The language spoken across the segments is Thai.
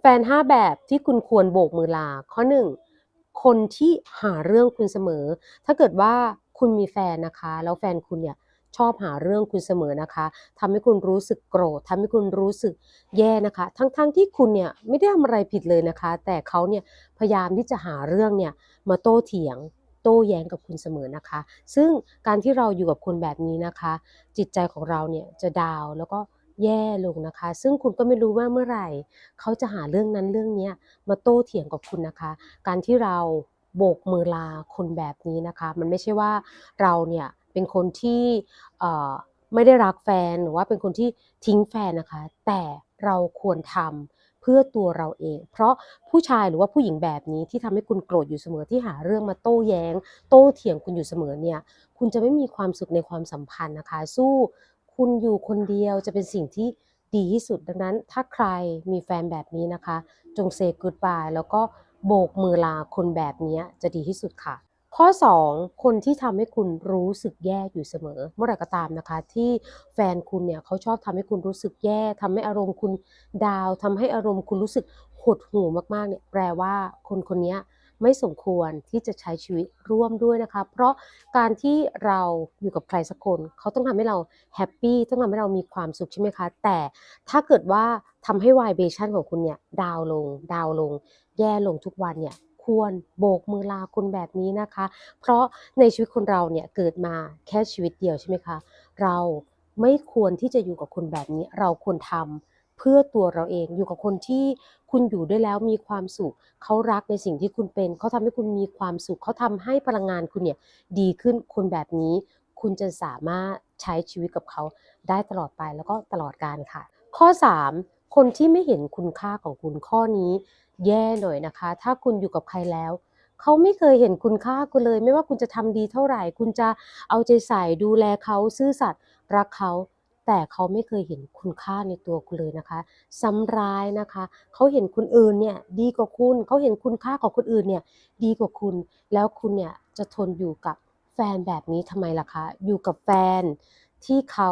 แฟน 5 แบบที่คุณควรโบกมือลา ข้อ 1 คนที่หาเรื่องคุณเสมอ ถ้าเกิดว่าคุณมีแฟนนะคะ แล้วแฟนคุณเนี่ยชอบหาเรื่องคุณเสมอนะคะทำให้คุณรู้สึกโกรธทำให้คุณรู้สึกแย่นะคะ ทั้งๆทที่คุณเนี่ยไม่ได้ทำอะไรผิดเลยนะคะ แต่เขาเนี่ยพยายามที่จะหาเรื่องเนี่ยมาโต้เถียง โต้แย้งกับคุณเสมอนะคะ ซึ่งการที่เราอยู่กับคนแบบนี้นะคะ จิตใจของเราเนี่ยจะดาวแล้วก็ แย่ลงนะคะ ซึ่งคุณก็ไม่รู้ว่าเมื่อไหร่ เขาจะหาเรื่องนั้นเรื่องนี้มาโต้เถียงกับคุณนะคะ การที่เราโบกมือลาคนแบบนี้นะคะ มันไม่ใช่ว่าเราเนี่ยเป็นคนที่ไม่ได้รักแฟนหรือว่าเป็นคนที่ทิ้งแฟนนะคะ แต่เราควรทำเพื่อตัวเราเอง เพราะผู้ชายหรือว่าผู้หญิงแบบนี้ที่ทำให้คุณโกรธอยู่เสมอที่หาเรื่องมาโต้แย้ง โต้เถียงคุณอยู่เสมอเนี่ย คุณจะไม่มีความสุขในความสัมพันธ์นะคะ สู้ คุณอยู่คนเดียวจะเป็นสิ่งที่ดีที่สุดดังนั้น ถ้าใครมีแฟนแบบนี้นะคะ จงเซก o ดบายแล้วก็โบกมือลาคนแบบนี้จะดีที่สุดค่ะ ข้อ 2 คนที่ทำให้คุณรู้สึกแย่อยู่เสมอ เมื่อไหร่ก็ตามนะคะ ที่แฟนคุณเนี่ยเขาชอบทำให้คุณรู้สึกแย่ทำให้อารมณ์คุณดาวน์ทำให้อารมณ์คุณรู้สึกหดหู่มากๆเนี่ยแปลว่าคนคนนี้ ไม่สมควรที่จะใช้ชีวิตร่วมด้วยนะคะ เพราะการที่เราอยู่กับใครสักคน เขาต้องทำให้เราแฮปปี้ต้องทำให้เรามีความสุขใช่ไหมคะ แต่ถ้าเกิดว่าทำให้วายเบชันของคุณเนี่ยดาวลง ดาวลง แย่ลงทุกวันเนี่ยควรโบกมือลาคนแบบนี้นะคะ เพราะในชีวิตคนเราเนี่ยเกิดมาแค่ชีวิตเดียวใช่ไหมคะ เราไม่ควรที่จะอยู่กับคนแบบนี้ เราควรทำ เพื่อตัวเราเองอยู่กับคนที่คุณอยู่ด้วยแล้วมีความสุขเขารักในสิ่งที่คุณเป็น เขาทำให้คุณมีความสุขเขาทำให้พลังงานคุณเนี่ยดีขึ้นคนแบบนี้ คุณจะสามารถใช้ชีวิตกับเขาได้ตลอดไปแล้วก็ตลอดกาลค่ะ ข้อ 3 คนที่ไม่เห็นคุณค่าของคุณข้อนี้ แย่หน่อยนะคะ ถ้าคุณอยู่กับใครแล้วเขาไม่เคยเห็นคุณค่าคุณเลย ไม่ว่าคุณจะทำดีเท่าไหร่ คุณจะเอาใจใส่ดูแลเขาซื่อสัตย์รักเขา แต่เขาไม่เคยเห็นคุณค่าในตัวคุณเลยนะคะซ้ำร้ายนะคะเขาเห็นคนอื่นเนี่ยดีกว่าคุณเขาเห็นคุณค่าของคนอื่นเนี่ยดีกว่าคุณ แล้วคุณเนี่ยจะทนอยู่กับแฟนแบบนี้ทำไมล่ะคะ อยู่กับแฟนที่เขา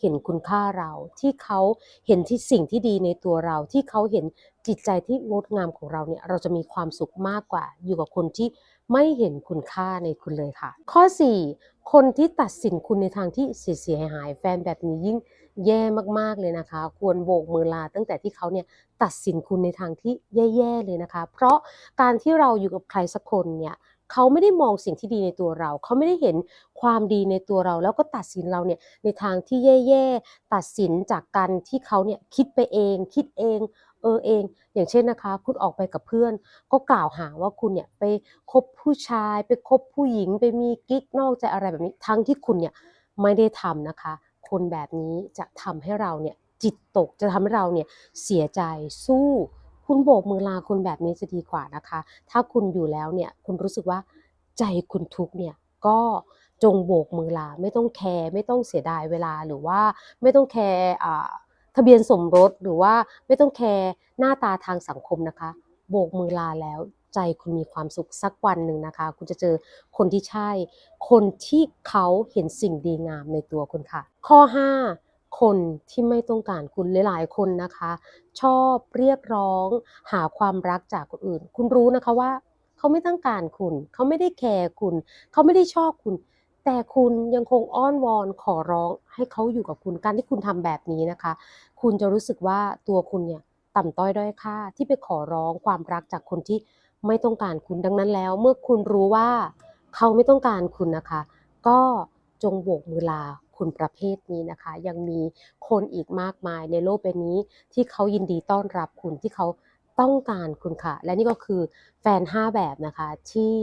เห็นคุณค่าเรา ที่เขาเห็นที่สิ่งที่ดีในตัวเรา ที่เขาเห็นจิตใจที่งดงามของเราเนี่ยเราจะมีความสุขมากกว่า อยู่กับคนที่ ไม่เห็นคุณค่าในคุณเลยค่ะ ข้อ 4 คนที่ตัดสินคุณในทางที่เสียหายแฟนแบบนี้ยิ่งแย่มากๆเลยนะคะ ควรโบกมือลาตั้งแต่ที่เขาเนี่ยตัดสินคุณในทางที่แย่ๆเลยนะคะ เพราะการที่เราอยู่กับใครสักคนเนี่ยเขาไม่ได้มองสิ่งที่ดีในตัวเรา เขาไม่ได้เห็นความดีในตัวเรา แล้วก็ตัดสินเราเนี่ยในทางที่แย่ๆ ตัดสินจากการที่เขาเนี่ยคิดไปเอง คิดเอง เออเอง อย่างเช่นนะคะ คุณออกไปกับเพื่อน ก็กล่าวหาว่าคุณเนี่ยไปคบผู้ชาย ไปคบผู้หญิง ไปมีกิ๊กนอกใจอะไรแบบนี้ ทั้งที่คุณเนี่ยไม่ได้ทำนะคะ คนแบบนี้จะทำให้เราเนี่ยจิตตกจะทำให้เราเนี่ยเสียใจสู้ คุณโบกมือลาคนแบบนี้จะดีกว่านะคะ ถ้าคุณอยู่แล้วเนี่ยคุณรู้สึกว่าใจคุณทุกเนี่ยก็จงโบกมือลาไม่ต้องแคร์ไม่ต้องเสียดายเวลาหรือว่าไม่ต้องแคร์ ทะเบียนสมรสหรือว่าไม่ต้องแคร์หน้าตาทางสังคมนะคะ โบกมือลาแล้วใจคุณมีความสุขสักวันหนึ่งนะคะ คุณจะเจอคนที่ใช่ คนที่เขาเห็นสิ่งดีงามในตัวคุณค่ะ ข้อ 5 คนที่ไม่ต้องการคุณหลายๆ คนนะคะ ชอบเรียกร้อง หาความรักจากคนอื่น คุณรู้นะคะว่า เขาไม่ต้องการคุณ เขาไม่ได้แคร์คุณ เขาไม่ได้ชอบคุณ แต่คุณยังคงอ้อนวอนขอร้องให้เขาอยู่กับคุณการที่คุณทำแบบนี้นะคะ คุณจะรู้สึกว่าตัวคุณเนี่ยต่ำต้อยด้อยค่าที่ไปขอร้องความรักจากคนที่ไม่ต้องการคุณดังนั้นแล้ว เมื่อคุณรู้ว่าเขาไม่ต้องการคุณนะคะ ก็จงโบกมือลาคุณประเภทนี้นะคะ ยังมีคนอีกมากมายในโลกใบนี้ที่เขายินดีต้อนรับคุณที่เขา ต้องการคุณค่ะ และนี่ก็คือแฟน 5 แบบนะคะที่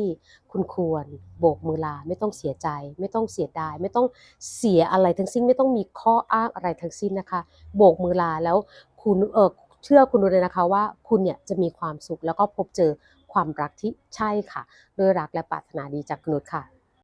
คุณควรโบกมือลาไม่ต้องเสียใจ ไม่ต้องเสียดาย ไม่ต้องเสียอะไรทั้งสิ้น ไม่ต้องมีข้ออ้างอะไรทั้งสิ้นนะคะ โบกมือลาแล้วคุณเออเชื่อคุณเลยนะคะว่าคุณเนี่ยจะมีความสุขแล้วก็พบเจอความรักที่ใช่ค่ะ ด้วยรักและปรารถนาดีจากนุชค่ะ